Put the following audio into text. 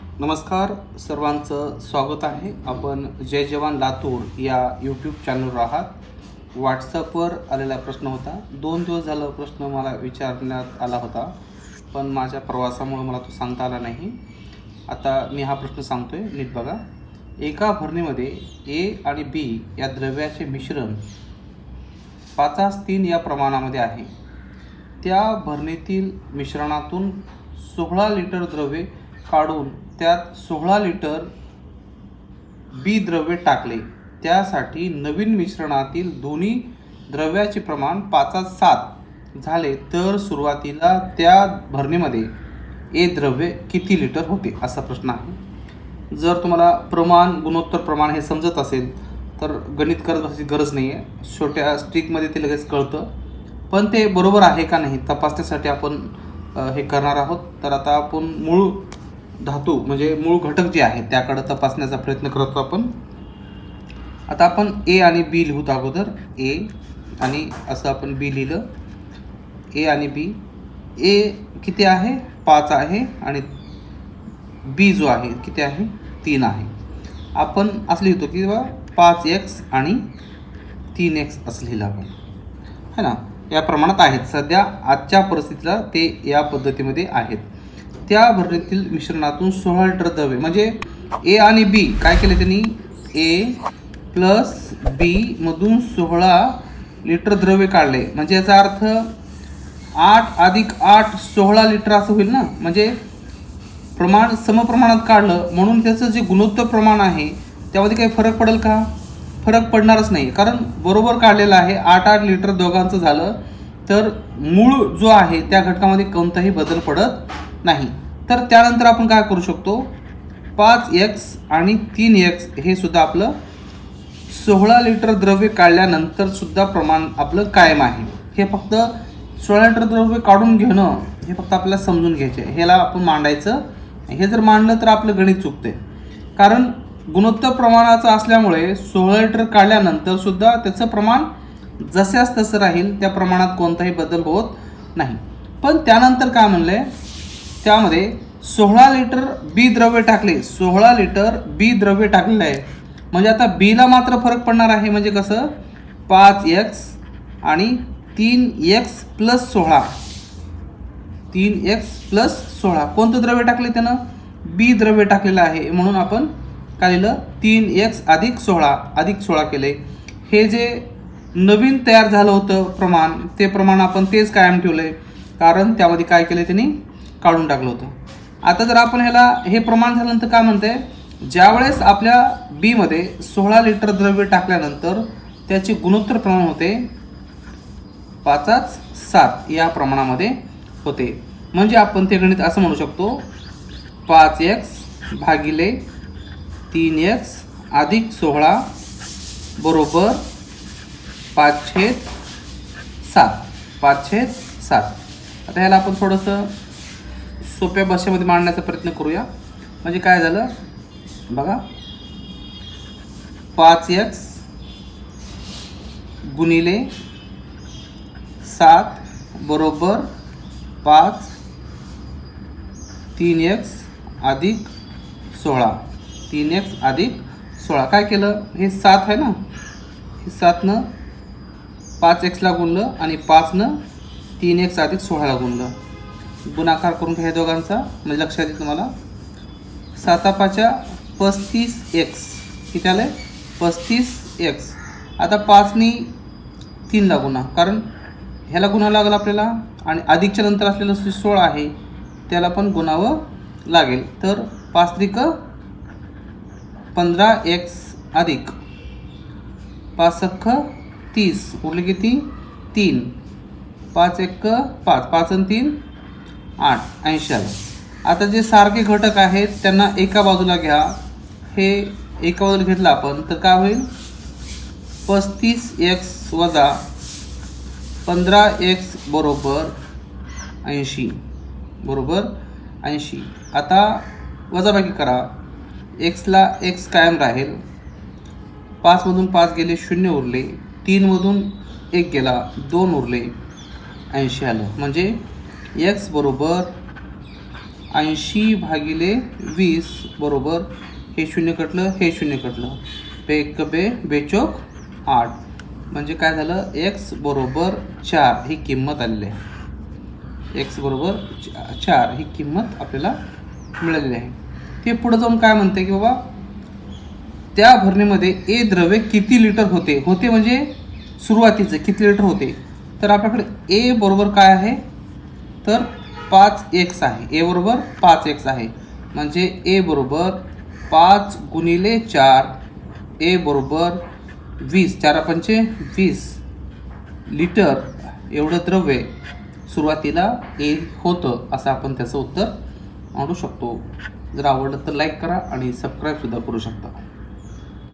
नमस्कार सर्वांचं स्वागत आहे. आपण जय जवान लातूर या यूट्यूब चॅनलवर आहात व्हॉट्सअपवर आलेला प्रश्न होता. दोन दिवस झालं प्रश्न मला विचारण्यात आला होता. पण माझ्या प्रवासामुळे मला तो सांगता आला नाही. आता मी हा प्रश्न सांगतो आहे नीट बघा. एका भरणीमध्ये ए आणि बी या द्रव्याचे मिश्रण पाचास तीन या प्रमाणामध्ये आहे. त्या भरणीतील मिश्रणातून सोळा लिटर द्रव्य काढून त्यात सोळा लिटर बी द्रव्य टाकले. त्यासाठी नवीन मिश्रणातील दोन्ही द्रव्याचे प्रमाण पाचात सात झाले तर सुरुवातीला त्या भरणीमध्ये ए द्रव्य किती लिटर होते असा प्रश्न आहे. जर तुम्हाला प्रमाण गुणोत्तर प्रमाण हे समजत असेल तर गणित करत बसायची गरज नाही आहे छोट्या स्ट्रिकमध्ये ते लगेच कळतं. पण ते बरोबर आहे का नाही तपासण्यासाठी आपण हे करणार आहोत. तर आता आपण मूळ धातू म्हणजे मूळ घटक जे आहेत त्याकडे तपासण्याचा प्रयत्न करतो आपण. आता आपण ए आणि बी लिहूत अगोदर. ए आणि असं आपण बी लिहिलं. ए आणि बी ए किती आहे? पाच आहे आणि बी जो आहे किती आहे? तीन आहे. आपण असं लिहितो की बा पाच एक्स आणि तीन एक्स असं लिहिलं आपण. है ना? या प्रमाणात आहेत. सध्या आजच्या परिस्थितीला ते या पद्धतीमध्ये आहेत. त्या भरणीतील मिश्रणातून सोळा लिटर द्रव्य म्हणजे ए आणि बी काय केले त्यांनी? ए प्लस बी मधून सोळा लिटर द्रव्य काढले. म्हणजे याचा अर्थ आठ अधिक आठ सोळा लिटर असं होईल ना? म्हणजे प्रमाण समप्रमाणात काढलं म्हणून त्याचं जे गुणोत्तर प्रमाण आहे त्यामध्ये काही फरक पडेल का? फरक पडणारच नाही कारण बरोबर काढलेलं आहे आठ आठ लिटर दोघांचं झालं तर मूळ जो आहे त्या घटकामध्ये कोणताही बदल पडत नाही. तर त्यानंतर आपण काय करू शकतो? पाच एक्स आणि तीन एक्स हे सुद्धा आपलं सोळा लिटर द्रव्य काढल्यानंतर सुद्धा प्रमाण आपलं कायम आहे. हे फक्त सोळा लिटर द्रव्य काढून घेणं हे फक्त आपल्याला समजून घ्यायचे आहे. ह्याला आपण मांडायचं. हे जर मांडलं तर आपलं गणित चुकते कारण गुणोत्तर प्रमाणाचं असल्यामुळे सोळा लिटर काढल्यानंतर सुद्धा त्याचं प्रमाण जसेच तसं राहील त्या प्रमाणात कोणताही बदल होत नाही. पण त्यानंतर काय म्हणलं आहे त्यामध्ये सोळा लिटर बी द्रव्य टाकले. सोळा लिटर बी द्रव्य टाकलेलं आहे. म्हणजे आता बीला मात्र फरक पडणार आहे. म्हणजे कसं? पाच एक्स आणि तीन एक्स प्लस सोळा. तीन एक्स प्लस सोळा. कोणतं द्रव्य टाकले त्यानं? बी द्रव्य टाकलेलं आहे. म्हणून आपण काय लिहिलं? तीन एक्स अधिक सोळा. अधिक सोळा केले. हे जे नवीन तयार झालं होतं प्रमाण ते प्रमाण आपण तेच कायम ठेवलं आहे कारण त्यामध्ये काय केलं त्यांनी? काढून टाकलं होतं. आता जर आपण ह्याला हे प्रमाण झाल्यानंतर काय म्हणते ज्यावेळेस आपल्या बीमध्ये सोळा लिटर द्रव्य टाकल्यानंतर त्याचे गुणोत्तर प्रमाण होते पाचाच सात या प्रमाणामध्ये होते. म्हणजे आपण ते गणित असं म्हणू शकतो पाच एक्स भागिले तीन एक्स अधिक सोळा बरोबर पाचशे सात. पाचशे सात. आता ह्याला आपण थोडंसं सोप्या भाषेमध्ये मांडण्याचा प्रयत्न करूया. म्हणजे काय झालं? बघा. पाच एक्स गुणिले सात बरोबर पाच तीन एक्स अधिक सोळा. तीन एक्स अधिक सोळा. काय केलं? हे सात आहे ना? हे सातनं पाच एक्सला गुणलं आणि पाचनं तीन एक्स अधिक सोळाला गुणलं. गुणाकार करून घ्या दोघांचा. म्हणजे लक्षात येईल तुम्हाला. सातापाच्या पस्तीस एक्स किती आलं आहे? पस्तीस एक्स आता पाचनी तीनला गुणा. कारण ह्याला गुन्हा लागेल आपल्याला. आणि अधिकच्या नंतर असलेलं जे सोळा आहे त्याला पण गुणावं लागेल. तर पाच त्रिक पंधरा एक्स अधिक पाच अख्ख तीस. उरले किती? तीन. पाच एक पाच. पाच आणि तीन. आठ ऐंशी आलं आता जे सारखे घटक आहेत त्यांना एका बाजूला घ्या. हे एका बाजूला घेतलं आपण तर काय होईल? पस्तीस एक्स वजा पंधरा एक्स बरोबर ऐंशी. बरोबर ऐंशी. आता वजाबाकी करा. एक्सला एक्स कायम राहील. पाचमधून पाच गेले शून्य उरले. तीनमधून एक गेला दोन उरले. ऐंशी आलं. म्हणजे एक्स बरोबर ऐंशी भागिले वीस बरोबर हे शून्य कटलं हे शून्य कटलं. बे एक बे बेचोक आठ. म्हणजे काय झालं? एक्स बरोबर चार ही किंमत आलेली आहे. एक्स बरोबर चार ही किंमत आपल्याला मिळालेली आहे. ते पुढं जाऊन काय म्हणते की बाबा त्या भरणीमध्ये ए द्रव्य किती लिटर होते? होते म्हणजे सुरुवातीचं किती लिटर होते? तर आपल्याकडे ए बरोबर काय आहे? तर पाच एक्स आहे. ए बरोबर पाच एक्स आहे. म्हणजे ए बरोबर पाच गुणिले चार ए बरोबर वीस. चार पंचे वीस. लिटर एवढं द्रव्य सुरुवातीला ए होतं असं आपण त्याचं उत्तर आणू शकतो. जर आवडलं तर लाईक करा आणि सबस्क्राईबसुद्धा करू शकता.